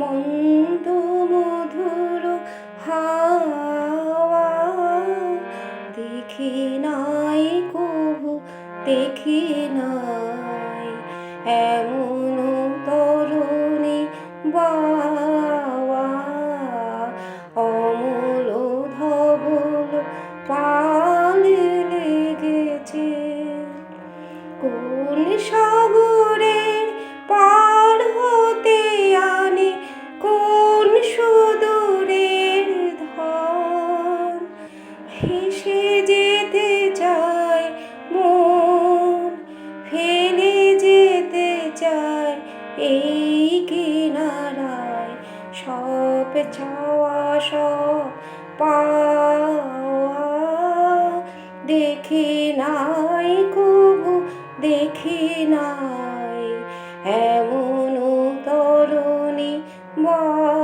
মন্দ মধুর হাওয়া দেখি নাই কভু দেখি নাই। এমন তরুণী বাওয়া অমূল ধবল পালে লেগেছে। কোন সাগরের ভেসে যেতে চায় মন ফেলে যেতে চায় এই কিনারায়। সব চাওয়া, সব পাওয়া দেখি নাই, কবু দেখি নাই। এমন তরুণী বা